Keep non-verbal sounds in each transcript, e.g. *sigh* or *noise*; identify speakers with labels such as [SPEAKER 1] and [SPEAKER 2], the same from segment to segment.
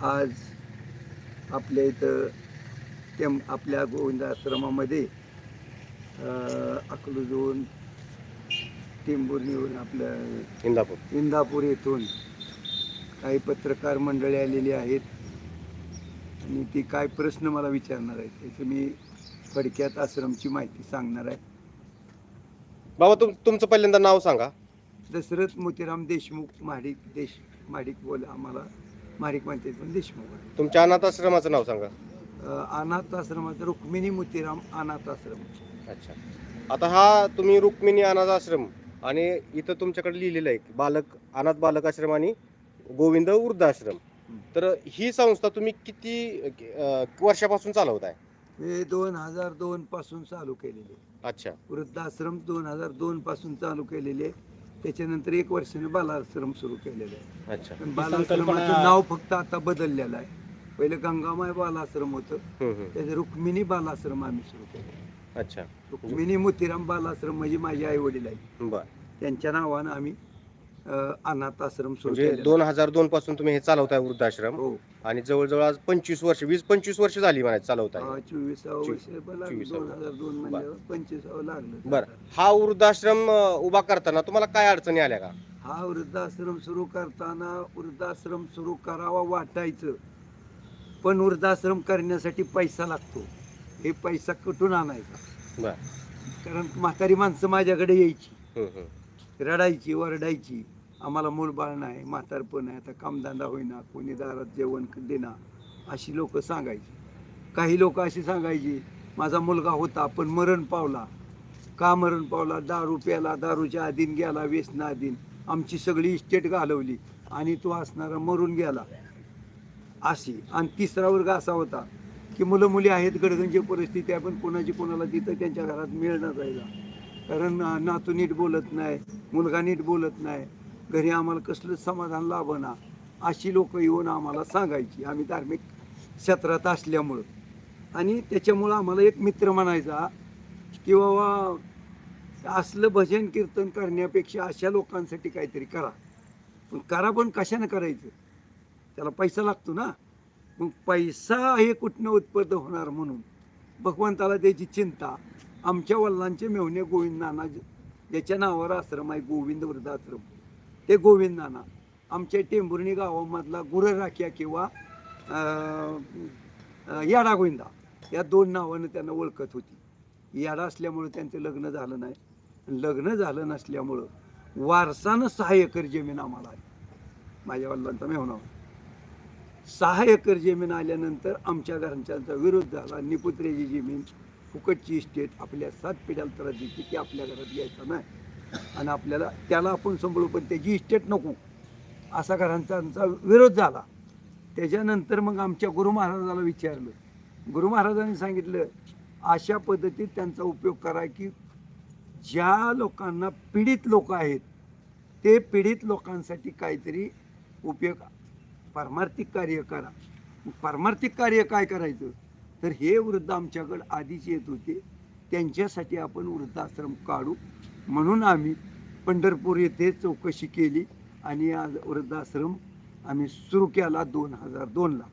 [SPEAKER 1] आज आपल्या इथं टेम आपल्या गोविंद आश्रमामध्ये अकलूजून टेंभुर्णीहून आपल्या
[SPEAKER 2] इंदापूर.
[SPEAKER 1] इंदापूर येथून काही पत्रकार मंडळी आलेली आहेत. आणि ती काय प्रश्न मला विचारणार आहेत त्याचं मी थोडक्यात आश्रमची माहिती सांगणार आहे.
[SPEAKER 2] बाबा तुम तुमचं पहिल्यांदा नाव सांगा.
[SPEAKER 1] दशरथ मोतीराम देशमुख महाडिक देश महाडिक बोल आम्हाला. म्हणते पण देशमुख आहे.
[SPEAKER 2] तुमच्या अनाथ आश्रमाचं नाव सांगा.
[SPEAKER 1] अनाथ आश्रमाचं रुक्मिणी मोतीराम अनाथ आश्रम
[SPEAKER 2] अच्छा. आता हा तुम्ही रुक्मिणी अनाथ आश्रम आणि इथं तुमच्याकडे लिहिलेलं आहे बालक अनाथ बालक आश्रम आणि गोविंद वृद्धाश्रम. तर ही संस्था तुम्ही किती अं, वर्षापासून चालवत आहे
[SPEAKER 1] हे दोन हजार दोन पासून चालू केलेले
[SPEAKER 2] अच्छा.
[SPEAKER 1] वृद्धाश्रम दोन हजार दोन पासून चालू केलेले त्याच्यानंतर एक वर्षाने बालाश्रम सुरू केलेलं आहे.
[SPEAKER 2] अच्छा.
[SPEAKER 1] पण बालाश्रमाचं नाव फक्त आता बदललेलं आहे. पहिलं गंगामाय बालाश्रम होतं. त्याचं रुक्मिणी बालाश्रम आम्ही सुरू केलं.
[SPEAKER 2] अच्छा.
[SPEAKER 1] रुक्मिणी मोतीराम बालाश्रम म्हणजे माझे आई वडील आहेत.
[SPEAKER 2] बर.
[SPEAKER 1] त्यांच्या नावानं आम्ही अनाथ आश्रम सुरू
[SPEAKER 2] म्हणजे दोन हजार दोन पासून तुम्ही हे चालवताय वृद्धाश्रम
[SPEAKER 1] हो.
[SPEAKER 2] आणि जवळजवळ आज पंचवीस वर्ष वीस पंचवीस वर्ष झाली म्हणायचं चालवताय.
[SPEAKER 1] चोवीसावं
[SPEAKER 2] चोवीस-
[SPEAKER 1] वर्ष लागलं.
[SPEAKER 2] चोवीसावं.
[SPEAKER 1] दोन हजार दोन म्हणजे पंचवीसावं लागलं.
[SPEAKER 2] बर. हा वृद्धाश्रम अं, उभा करताना तुम्हाला काय अडचणी आल्या का?
[SPEAKER 1] हा वृद्धाश्रम सुरू करताना वृद्धाश्रम सुरू करावा वाटायचं. पण वृद्धाश्रम करण्यासाठी पैसा लागतो. हे पैसा कुठून आणायचा?
[SPEAKER 2] बर.
[SPEAKER 1] कारण म्हातारी माणसं माझ्याकडे यायची.
[SPEAKER 2] हम्म, हम्म.
[SPEAKER 1] रडायची वरडायची आम्हाला मूलबाळ नाही म्हातारपण आहे आता कामधंदा होईना कोणी दारात जेवण देना अशी लोक सांगायची. काही लोक अशी सांगायची माझा मुलगा होता पण मरण पावला. का मरण पावला? दारू प्याला दारूच्या आधीन गेला व्यसना आधीन. आमची सगळी इस्टेट घालवली आणि तो असणारा मरून गेला. अशी. आणि तिसरा वर्ग असा होता की मुलं मुली आहेत गडगंजी परिस्थिती आहे पण कोणाची कोणाला तिथं त्यांच्या घरात मिळणं जायला कारण नातू नीट बोलत नाही मुलगा नीट बोलत नाही. घरी आम्हाला कसलंच समाधान लाभना अशी लोक येऊन आम्हाला सांगायची. आम्ही धार्मिक क्षेत्रात असल्यामुळं. आणि त्याच्यामुळं आम्हाला एक मित्र म्हणायचा की बाबा असलं भजन कीर्तन करण्यापेक्षा अशा लोकांसाठी काहीतरी करा. पण करा पण कशानं करायचं? त्याला पैसा लागतो ना. मग पैसा हे कुठनं उत्पन्न होणार म्हणून? भगवंताला त्याची चिंता. आमच्या वडिलांचे मेवणे गोविंद नाना ज्याच्या नावावर आश्रम आहे गोविंद वृद्धाश्रम. ते गोविंद नाना आमच्या टेंभुर्णी गावामधला गुरराख्या किंवा याडा गोविंदा. या दोन नावानं त्यांना ओळखत होती. याडा असल्यामुळं त्यांचं लग्न झालं नाही. लग्न झालं नसल्यामुळं वारसानं सहा एकर जमीन आम्हाला आली. माझ्या वडिलांचा मेहना सहा एकर जमीन आल्यानंतर आमच्या घरांच्या विरोध झाला. निपुत्र्याची जमीन फुकटची इस्टेट आपल्या सात पिढ्याला त्रास द्यायची ती आपल्या घरात घ्यायचा नाही. आणि आपल्याला त्याला आपण सांभाळू पण त्याची इस्टेट नको. असा घरांचा विरोध झाला. त्याच्यानंतर मग आमच्या गुरु महाराजाला विचारलं. गुरु महाराजांनी सांगितलं अशा पद्धतीत त्यांचा उपयोग करा की ज्या लोकांना पीडित लोक आहेत ते पीडित लोकांसाठी काहीतरी उपयोग पारमार्थिक कार्य करा. पारमार्थिक कार्य काय करायचं? तर हे वृद्ध आमच्याकडं आधीच येत होते. त्यांच्यासाठी आपण वृद्धाश्रम काढू. म्हणून आम्ही पंढरपूर येथे चौकशी केली आणि आज वृद्धाश्रम आम्ही सुरू केला दोन हजार दोनला.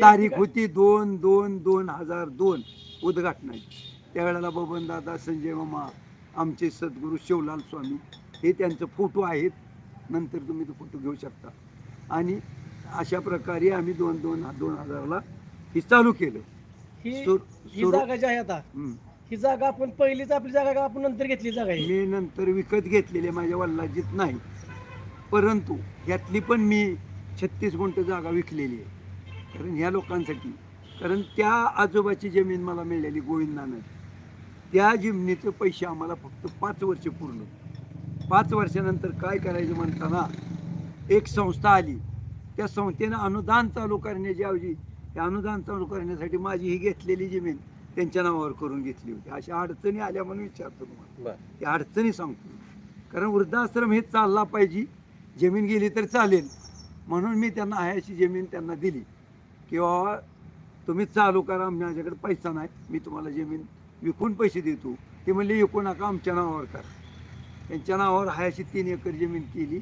[SPEAKER 1] तारीख होती दोन दोन दोन हजार दोन उद्घाटनाची. त्यावेळेला बबन दादा संजय मामा आमचे सद्गुरू शिवलाल स्वामी हे त्यांचे फोटो आहेत. नंतर तुम्ही तो फोटो घेऊ शकता. आणि अशा प्रकारे आम्ही दोन दोन दोन हजारला हे चालू केलं.
[SPEAKER 3] ही जागा जी आहे आता. ही जागा आपण पहिलीच आपली जागा का आपण नंतर घेतली जागा आहे
[SPEAKER 1] मी नंतर विकत घेतलेले माझ्या वल्लाजीत नाही. परंतु यातली पण मी छत्तीस गुंठ जागा विकलेली आहे. कारण ह्या लोकांसाठी. कारण त्या आजोबाची जमीन मला मिळालेली गोविंदानं. त्या जमिनीचे पैसे आम्हाला फक्त पाच वर्ष पूर्ण पाच वर्षानंतर काय करायचं म्हणताना एक संस्था आली. त्या संस्थेनं अनुदान चालू करण्याच्या ऐवजी हे अनुदान चालू करण्यासाठी माझी ही घेतलेली जमीन त्यांच्या नावावर करून घेतली होती. अशा अडचणी आल्या म्हणून विचारतो तुम्हाला. त्या अडचणी सांगतो. कारण वृद्धाश्रम हे चालला पाहिजे. जमीन गेली तर चालेल. म्हणून मी त्यांना आहे जमीन त्यांना दिली. किंवा तुम्ही चालू करा. माझ्याकडे पैसा नाही. मी तुम्हाला जमीन विकून पैसे देतो. ते म्हणले विकू नका. आमच्या नावावर करा. त्यांच्या नावावर हायाशी तीन एकर जमीन केली.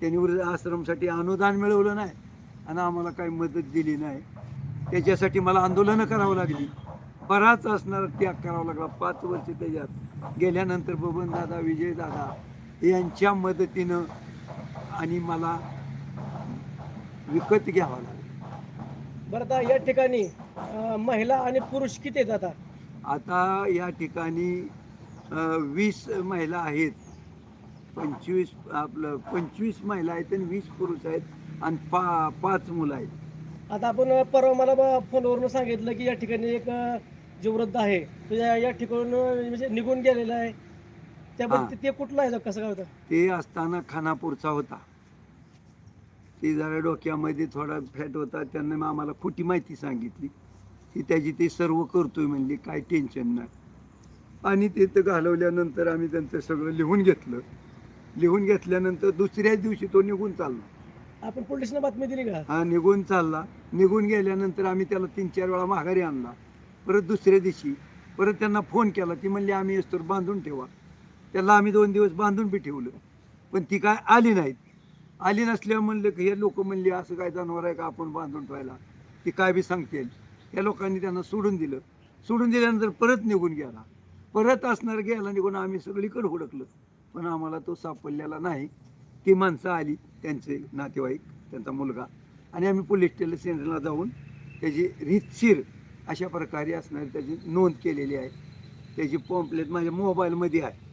[SPEAKER 1] त्यांनी वृद्ध आश्रमसाठी अनुदान मिळवलं नाही. आणि आम्हाला काही मदत दिली नाही. त्याच्यासाठी मला आंदोलनं करावं लागली. बराच असणार त्याग करावा लागला. पाच वर्ष त्याच्यात गेल्यानंतर बबन दादा विजय दादा यांच्या मदतीनं आणि मला विकत घ्यावा लागला.
[SPEAKER 3] बरं आता या ठिकाणी अं, महिला आणि पुरुष किती आहेत आता
[SPEAKER 1] आता या ठिकाणी अं, वीस महिला आहेत. पंचवीस आपलं पंचवीस महिला आहेत आणि वीस पुरुष आहेत आणि पा पाच मुलं आहेत.
[SPEAKER 3] आता आपण परवा मला ब- फोनवरून सांगितलं की या ठिकाणी एक अं, जो वृद्ध आहे तो या अं, म्हणजे निघून गेलेला आहे. त्याबद्दल ते कुठलं आहे? कसं काय होतं?
[SPEAKER 1] ते असताना खानापूरचा होता. ते जरा डोक्यामध्ये थोडा फॅट होता. त्यांना मग आम्हाला खोटी माहिती सांगितली. की त्याची ते सर्व करतोय म्हणली काय टेन्शन नाही. आणि तिथं घालवल्यानंतर आम्ही त्यांचं सगळं लिहून घेतलं. लिहून घेतल्यानंतर दुसऱ्याच दिवशी तो निघून चालला.
[SPEAKER 3] आपण पोलिसला बातमी दिली का?
[SPEAKER 1] हा निघून चालला. निघून गेल्यानंतर आम्ही त्याला तीन चार वेळा माघारी आणला. परत दुसऱ्या दिवशी परत त्यांना फोन केला. ती म्हणली आम्ही येस्तोर बांधून ठेवा. त्याला आम्ही दोन दिवस बांधून बी ठेवलं. पण ती काय आली नाहीत. आली नसल्यावर म्हणलं की हे लोक म्हणले असं काय जनावर आहे का आपण बांधून ठेवायला? ती काय बी सांगतील. या लोकांनी त्यांना सोडून दिलं. सोडून दिल्यानंतर परत निघून गेला. परत असणार गेला निघून आम्ही सगळीकडे हुडकलं. पण आम्हाला तो सापडलेला नाही. ती माणसं आली त्यांचे नातेवाईक त्यांचा मुलगा. आणि आम्ही पोलीस स्टेशनला जाऊन त्याची रीतशीर अशा प्रकारे असणारी त्याची नोंद केलेली आहे. त्याची पॉम्पलेट माझ्या मोबाईलमध्ये आहे.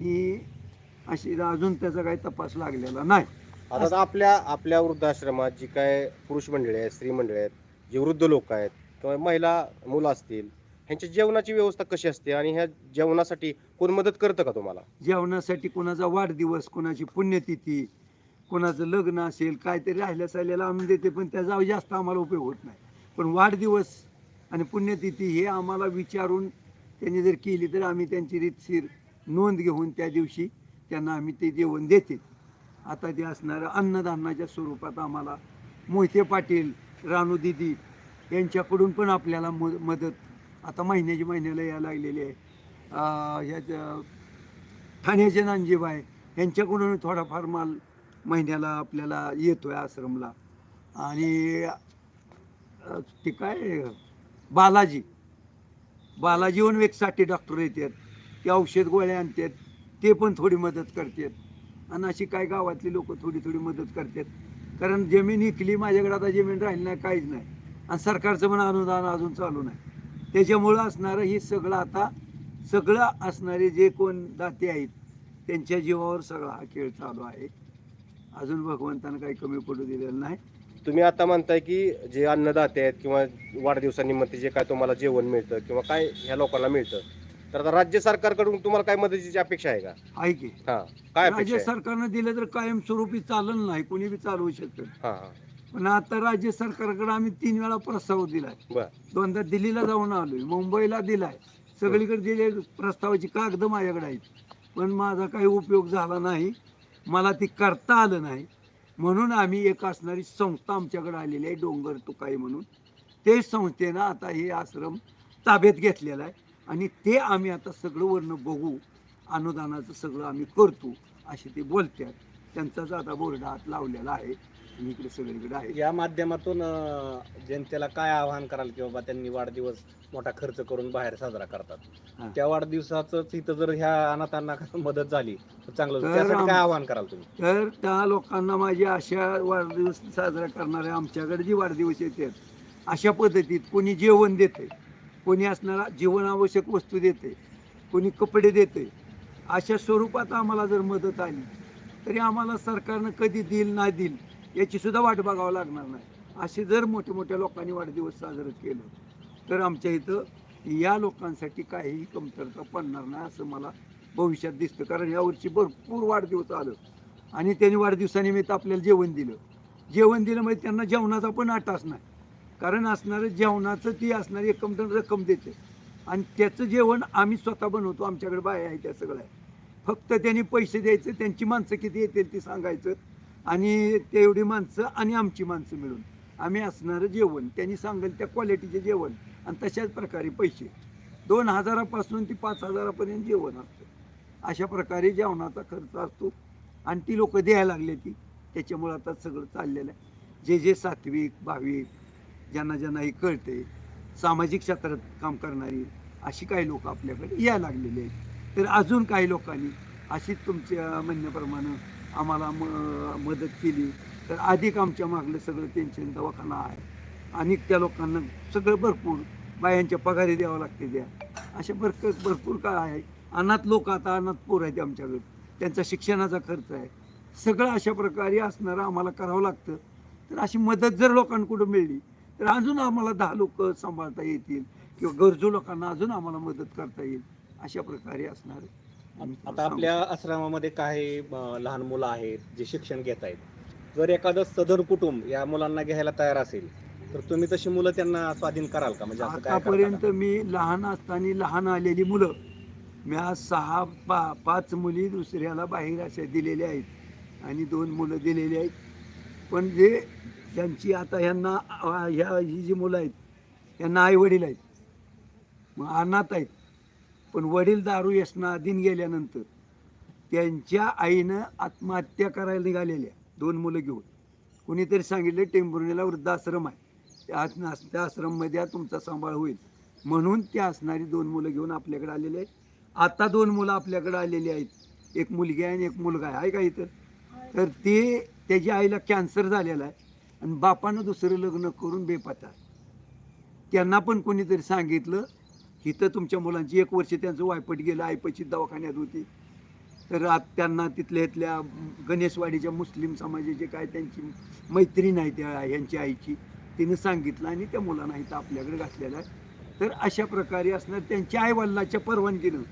[SPEAKER 1] ही अशी अजून त्याचा काही तपास लागलेला नाही.
[SPEAKER 2] आता आपल्या आपल्या वृद्धाश्रमात जी काय पुरुष मंडळी आहेत स्त्री मंडळी आहेत जे वृद्ध लोक आहेत किंवा महिला मुलं असतील ह्यांच्या जेवणाची व्यवस्था कशी असते आणि ह्या जेवणासाठी कोण मदत करतं का तुम्हाला?
[SPEAKER 1] जेवणासाठी कोणाचा वाढदिवस कोणाची पुण्यतिथी कोणाचं लग्न असेल काहीतरी राहिल्या साहिल्याला आणून देते पण त्याचा जास्त आम्हाला उपयोग होत नाही. पण वाढदिवस आणि पुण्यतिथी हे आम्हाला विचारून त्यांनी जर केली तर आम्ही त्यांची रीतशीर नोंद घेऊन त्या दिवशी त्यांना आम्ही ते जेवण देते. आता ते असणारं अन्नदानाच्या स्वरूपात आम्हाला मोहिते पाटील रानू दिदी यांच्याकडून पण आपल्याला म मदत आता महिन्याची महिन्याला या लागलेली आहे. ह्याच्या ठाण्याचे नानजीबाई यांच्याकडून थोडाफार माल महिन्याला आपल्याला येतो आहे आश्रमला. आणि ते काय बालाजी. बालाजीहून एक वेगसाठी डॉक्टर येतात. ते औषध गोळ्या आणतात. ते पण थोडी मदत करतात. आणि अशी काय गावातली लोक थोडी थोडी मदत करतात. कारण जमीन इकली माझ्याकडे आता जमीन राहिली नाही काहीच नाही. आणि सरकारचं पण अनुदान अजून चालू नाही. त्याच्यामुळं असणारं हे सगळं आता सगळं असणारे जे कोण दाते आहेत त्यांच्या जीवावर सगळा हा खेळ चालू आहे. अजून भगवंतानं काही कमी पडू दिलेलं नाही.
[SPEAKER 2] तुम्ही आता म्हणताय की जे अन्नदाते आहेत किंवा वाढदिवसानिमित्त जे काय तुम्हाला जेवण मिळतं किंवा काय ह्या लोकांना मिळतं तर आता राज्य सरकारकडून तुम्हाला काय मदतीची अपेक्षा आहे का?
[SPEAKER 1] आहे की.
[SPEAKER 2] हा काय
[SPEAKER 1] राज्य
[SPEAKER 2] अपेक्षा आहे?
[SPEAKER 1] सरकारनं दिलं तर कायमस्वरूपी चाललं नाही कोणी बी चालवू शकतं
[SPEAKER 2] हा हा.
[SPEAKER 1] पण आता राज्य सरकारकडे आम्ही तीन वेळा प्रस्ताव दिलाय.
[SPEAKER 2] बर.
[SPEAKER 1] दोनदा दिल्लीला जाऊन आलोय मुंबईला दिलाय. सगळीकडे दिले प्रस्तावाची कागद माझ्याकडे आहेत. पण माझा काही उपयोग झाला नाही. मला ती करता आलं नाही. म्हणून आम्ही एक असणारी संस्था आमच्याकडे आलेली आहे डोंगर तुकाई म्हणून. ते संस्थेनं आता हे आश्रम ताब्यात घेतलेला आहे आणि ते आम्ही आता सगळं वरनं बघू अनुदानाचं सगळं आम्ही करतो असे ते बोलतात. त्यांचाच आता बोर्ड हात लावलेला आहे. इकडे आहे
[SPEAKER 4] या माध्यमातून अं, जनतेला काय आवाहन कराल की बाबा त्यांनी वाढदिवस मोठा खर्च करून बाहेर साजरा
[SPEAKER 1] हा.
[SPEAKER 4] करतात त्या वाढदिवसाच इथं जर ह्या अनाथांना *laughs* मदत झाली तर चांगलं होईल.
[SPEAKER 1] तर
[SPEAKER 4] त्यासाठी
[SPEAKER 1] आम-
[SPEAKER 4] काय आवाहन कराल तुम्ही
[SPEAKER 1] तर त्या लोकांना माझी अशा वाढदिवस साजरा करणाऱ्या आमच्याकडे जी वाढदिवस येतात अशा पद्धतीत कोणी जेवण देते कोणी असणारा जीवनावश्यक वस्तू देते कोणी कपडे देते अशा स्वरूपात आम्हाला जर मदत आली तरी आम्हाला सरकारनं कधी देईल नाही देईल याची सुद्धा वाट बघावं लागणार नाही. असे जर मोठ्या मोठ्या लोकांनी वाढदिवस साजरं केलं तर आमच्या इथं या लोकांसाठी काहीही कमतरता पडणार नाही असं मला भविष्यात दिसतं. कारण यावर्षी भरपूर वाढदिवस आलं आणि त्यांनी वाढदिवसानिमित्त आपल्याला जेवण दिलं. जेवण दिलं म्हणजे त्यांना जेवणाचा पण आटास नाही कारण असणारं जेवणाचं ती असणारी एकम रक्कम देते. आणि त्याचं जेवण आम्ही स्वतः बनवतो आमच्याकडे बाया आहे त्या सगळं आहे फक्त त्यांनी पैसे द्यायचे त्यांची माणसं किती येतील ती सांगायचं. आणि तेवढी माणसं आणि आमची माणसं मिळून. आम्ही असणारं जेवण. त्यांनी सांगेल त्या क्वालिटीचे जेवण. आणि तशाच प्रकारे पैसे. दोन हजारापासून ते पाच हजारापर्यंत जेवण असतं. अशा प्रकारे जेवणाचा खर्च असतो. आणि ती लोकं द्यायला लागले ती. त्याच्यामुळं आता सगळं चाललेलं आहे. जे जे सात्विक भाविक ज्यांना ज्यांना हे कळते सामाजिक क्षेत्रात काम करणारी अशी काही लोक आपल्याकडे या लागलेली आहेत. तर अजून काही लोकांनी अशीच तुमच्या म्हणण्याप्रमाणे आम्हाला म मदत केली. तर अधिक आमच्या मागलं सगळं टेन्शन दवाखाना आहे. आणि त्या लोकांना सगळं भरपूर बायांच्या पगारी द्यावं लागते द्या अशा भरपूर भरपूर काय आहे. अनाथ लोक आता अनाथ पोर आहेत आमच्याकडे. त्यांचा शिक्षणाचा खर्च आहे. सगळं अशा प्रकारे असणारं आम्हाला करावं लागतं. तर अशी मदत जर लोकांकडून मिळली तर अजून आम्हाला दहा लोक सांभाळता येतील किंवा गरजू लोकांना अजून आम्हाला मदत करता येईल. अशा प्रकारे असणार. आहे.
[SPEAKER 4] आता आपल्या आश्रमामध्ये काही लहान मुलं आहेत जे शिक्षण घेत आहेत. जर एखादं सदर कुटुंब या मुलांना घ्यायला तयार असेल तर तुम्ही तशी मुलं त्यांना स्वाधीन कराल का? म्हणजे
[SPEAKER 1] आतापर्यंत? मी लहान असताना लहान आलेली मुलं मी आज सहा पा पाच मुली दुसऱ्याला बाहेर अशा दिलेल्या आहेत आणि दोन मुलं दिलेली आहेत. पण जे त्यांची आता ह्यांना ह्या ही जी मुलं आहेत यांना आई वडील आहेत मग अनाथ आहेत. पण वडील दारू व्यसना दिन गेल्यानंतर त्यांच्या आईनं आत्महत्या करायला निघालेल्या दोन मुलं घेऊन. कुणीतरी सांगितलं टेंभुर्णीला वृद्धाश्रम आहे. त्या त्या आश्रममध्ये तुमचा सांभाळ होईल. म्हणून त्या असणारी दोन मुलं घेऊन आपल्याकडे आलेले आहेत. आता दोन मुलं आपल्याकडे आलेली आहेत. एक मुलगी आहे आणि एक मुलगा आहे. का इथं? तर ते त्याच्या आईला कॅन्सर झालेला आहे आणि बापानं दुसरं लग्न करून बेपत्ता त्यांना पण कोणीतरी सांगितलं इथं तुमच्या मुलांची एक वर्ष त्यांचं वायपट गेलं आईपची दवाखान्यात होती. तर आत त्यांना तिथल्या इथल्या गणेशवाडीच्या मुस्लिम समाजाचे काय त्यांची मैत्रीण आहे त्या यांची आईची तिने सांगितलं आणि त्या मुलांना इथं आपल्याकडे घातलेलं आहे. तर अशा प्रकारे असणार त्यांच्या आईवडिलाच्या परवानगीनं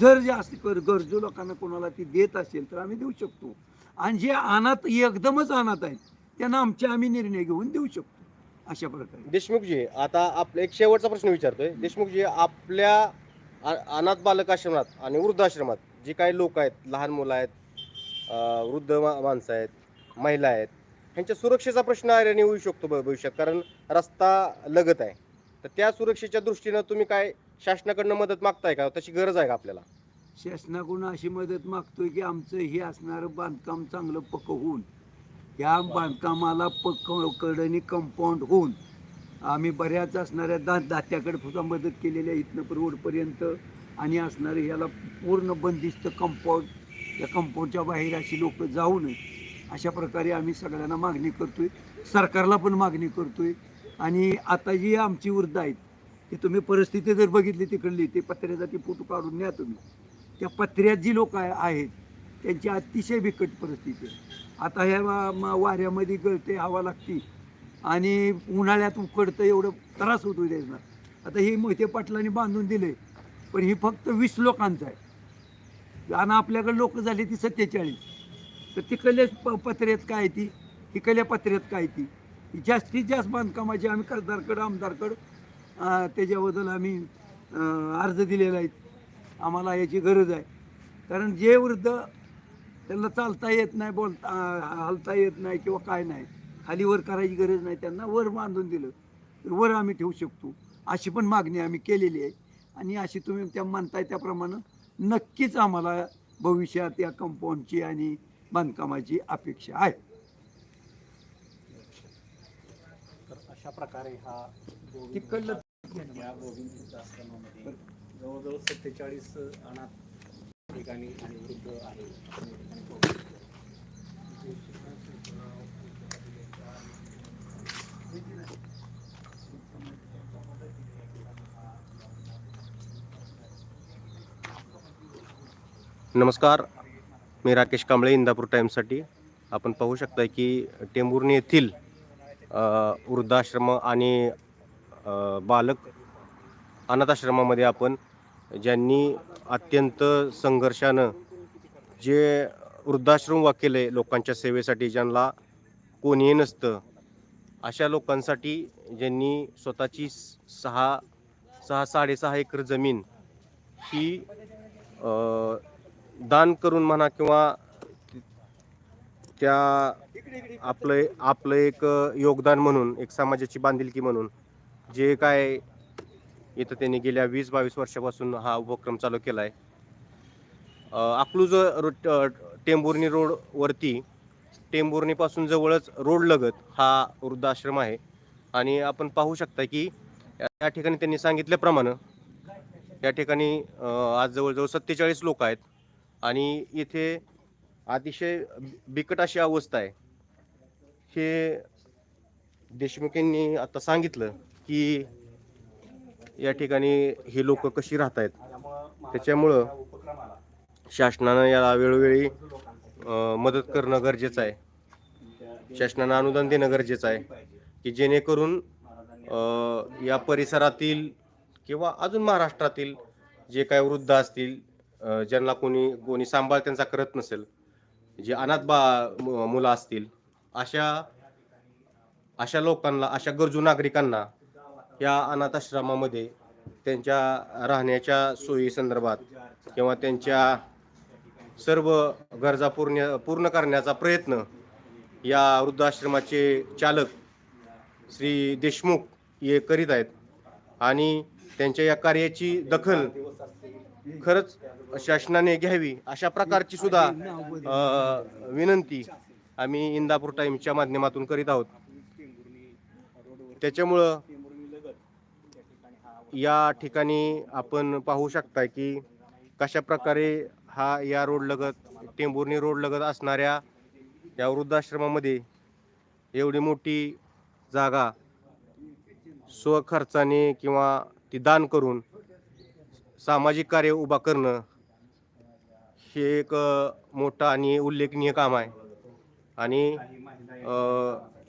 [SPEAKER 1] जर जास्त कर गरजू लोकांना कोणाला ती देत असेल तर आम्ही देऊ शकतो. आणि जे अनाथ एकदमच अनाथ आहेत त्यांना आमचे आम्ही निर्णय घेऊन देऊ शकतो. अशा प्रकारे.
[SPEAKER 2] देशमुखजी आता आपला एक शेवटचा प्रश्न विचारतोय. देशमुखजी आपल्या अ- अनाथ बालक आश्रमात आणि वृद्धाश्रमात जे काही लोक आहेत लहान मुलं आहेत अं, वृद्ध मा- माणसं आहेत महिला आहेत ह्यांच्या सुरक्षेचा प्रश्न आल्याने होऊ शकतो भ- भविष्यात. कारण रस्ता लगत आहे. तर त्या सुरक्षेच्या दृष्टीनं तुम्ही काय शासनाकडनं मदत मागताय का? तशी गरज आहे का आपल्याला?
[SPEAKER 1] शासनाकडून अशी मदत मागतोय की आमचं हे असणारं बांधकाम चांगलं पक्क होऊन या बांधकामाला पक कडनी कंपाऊंड होऊन आम्ही बऱ्याच असणाऱ्या दा दात्याकडे सुद्धा मदत केलेली आहे. इथनं रोडपर्यंत आणि असणारे याला पूर्ण बंदिस्त कंपाऊंड या कंपाऊंडच्या बाहेर अशी लोक जाऊ नये अशा प्रकारे आम्ही सगळ्यांना मागणी करतोय. सरकारला पण मागणी करतोय. आणि आता जी आमची वृद्ध आहेत ती तुम्ही परिस्थिती जर बघितली तिकडली ते पत्र्याचा ती फोटो काढून न्या तुम्ही. त्या पत्र्यात जी लोक आहेत त्यांची अतिशय बिकट परिस्थिती आहे. आता ह्या मा- वाऱ्यामध्ये गळते हवा लागती. आणि उन्हाळ्यात उकडतं एवढं त्रास होतो त्याचा. आता ही मोहिते पाटलांनी बांधून दिले पण ही फक्त वीस लोकांचं आहे. आणि आपल्याकडे लोक झाली ती सत्तेचाळीस. तर तिकडल्याच प पत्र्यात काय ती? इकडल्या पत्र्यात काय ती? जास्तीत जास्त बांधकामाची आम्ही खासदारकडं आमदारकडं त्याच्याबद्दल आम्ही अर्ज दिलेला आहे. आम्हाला याची गरज आहे. कारण जे वृद्ध त्यांना चालता येत नाही बोलता हलता येत नाही किंवा काय नाही. खाली वर करायची गरज नाही. त्यांना वर बांधून दिलं. तर वर आम्ही ठेवू शकतो. अशी पण मागणी आम्ही केलेली आहे. आणि अशी तुम्ही त्या म्हणताय त्याप्रमाणे नक्कीच आम्हाला भविष्यात या कंपाऊंडची आणि बांधकामाची अपेक्षा आहे.
[SPEAKER 4] अशा प्रकारे हा
[SPEAKER 1] तिकडलं
[SPEAKER 4] या गोविंद जवळजवळ सत्तेचाळीस अनाथ ठिकाणी आणि वृद्ध आहे.
[SPEAKER 2] नमस्कार मी राकेश कांबळे इंदापूर टाईम्ससाठी आपण पाहू शकता की टेंभुर्णी येथील वृद्धाश्रम आणि बालक अनाथाश्रमामध्ये आपण ज्यांनी अत्यंत संघर्षानं जे वृद्धाश्रम वाकेले लोकांच्या सेवेसाठी ज्यांना कोणीही नसतं अशा लोकांसाठी ज्यांनी स्वतःची सहा सहा साडेसहा एकर जमीन ही दान करून म्हणा किंवा त्या आपलं आपलं एक योगदान म्हणून एक समाजाची बांधिलकी म्हणून जे काय इथं त्यांनी गेल्या वीस बावीस वर्षापासून हा उपक्रम चालू केला आहे अकलूज रो ट- टेंभुर्णी रोडवरती टेंभुर्णीपासून जवळच रोड लगत हा वृद्धाश्रम आहे. आणि आपण पाहू शकता की या ठिकाणी त्यांनी सांगितल्याप्रमाणे या ठिकाणी आज जवळजवळ सत्तेचाळीस लोक आहेत. आणि इथे अतिशय बिकट अशी अवस्था आहे. हे देशमुख यांनी आता सांगितलं की या ठिकाणी ही लोक कशी राहत आहेत त्याच्यामुळं शासनानं याला वेळोवेळी मदत करणं गरजेचं आहे. शासनानं अनुदान देणं गरजेचं आहे की जेणेकरून या परिसरातील किंवा अजून महाराष्ट्रातील जे काय वृद्ध असतील ज्यांना कोणी कोणी सांभाळ त्यांचा करत नसेल जे अनाथ बा मुलं असतील अशा अशा लोकांना अशा गरजू नागरिकांना या अनाथाश्रमामध्ये त्यांच्या राहण्याच्या सोयीसंदर्भात किंवा त्यांच्या सर्व गरजा पूर्ण पूर्ण करण्याचा प्रयत्न या वृद्धाश्रमाचे चालक श्री देशमुख हे करीत आहेत. आणि त्यांच्या या कार्याची दखल खरंच शासनाने घ्यावी अशा प्रकारची सुद्धा विनंती आम्ही इंदापूर टाईमच्या माध्यमातून करीत आहोत. त्याच्यामुळं या ठिकाणी आपण पाहू शकता की कशा प्रकारे हा या रोडलगत टेंभुर्णी असणाऱ्या या वृद्धाश्रमामध्ये एवढी मोठी जागा स्वखर्चाने किंवा ती दान करून सामाजिक कार्य उभा करणं हे एक मोठं आणि उल्लेखनीय काम आहे. आणि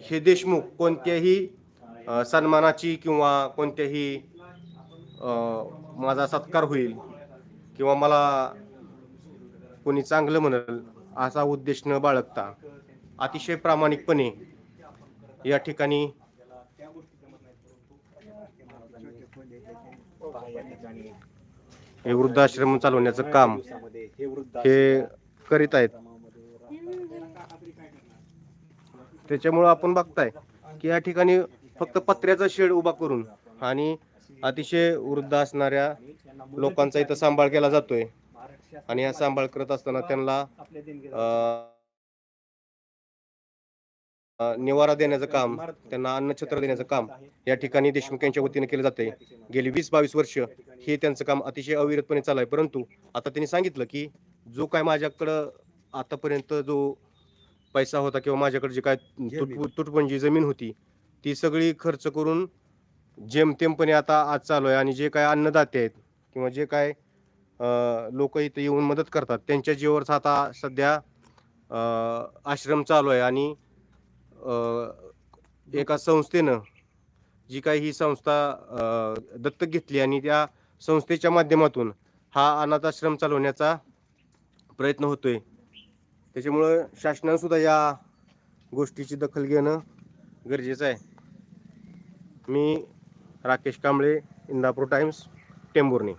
[SPEAKER 2] हे देशमुख कोणत्याही सन्मानाची किंवा कोणत्याही माझा सत्कार होईल किंवा मला कोणी चांगलं म्हणेल असा उद्देश न बाळगता अतिशय प्रामाणिकपणे या ठिकाणी हे वृद्धाश्रम चालवण्याचं काम हे करीत आहेत. त्याच्यामुळं आपण बघताय की या ठिकाणी फक्त पत्र्याचा शेड उभा करून आणि अतिशय वृद्ध असणाऱ्या लोकांचा इथं सांभाळ केला जातोय. आणि हा सांभाळ करत असताना त्यांना निवारा देण्याचं काम त्यांना अन्नछत्र देण्याचं काम या ठिकाणी देशमुख यांच्या वतीने केलं जाते गेली वीस बावीस वर्ष हे त्यांचं काम अतिशय अविरतपणे चालू आहे परंतु आता त्यांनी सांगितलं की जो काय माझ्याकडं आतापर्यंत जो पैसा होता किंवा माझ्याकडे जे काय तुटपुंजी तुटपंजी जमीन होती ती सगळी खर्च करून जेमतेमपणे आता आज चालू आहे आणि जे काय अन्नदाते आहेत किंवा जे काय लोक इथे येऊन मदत करतात त्यांच्या जीवावरच आता सध्या आश्रम चालू आहे आणि एका संस्थेनं जी काही ही संस्था दत्तक घेतली आणि त्या संस्थेच्या माध्यमातून हा अनाथ आश्रम चालवण्याचा प्रयत्न होतोय. त्याच्यामुळं शासनानं सुद्धा या गोष्टीची दखल घेणं गरजेचं आहे. मी राकेश कांबळे इंदापूर टाइम्स टेंभुर्णी.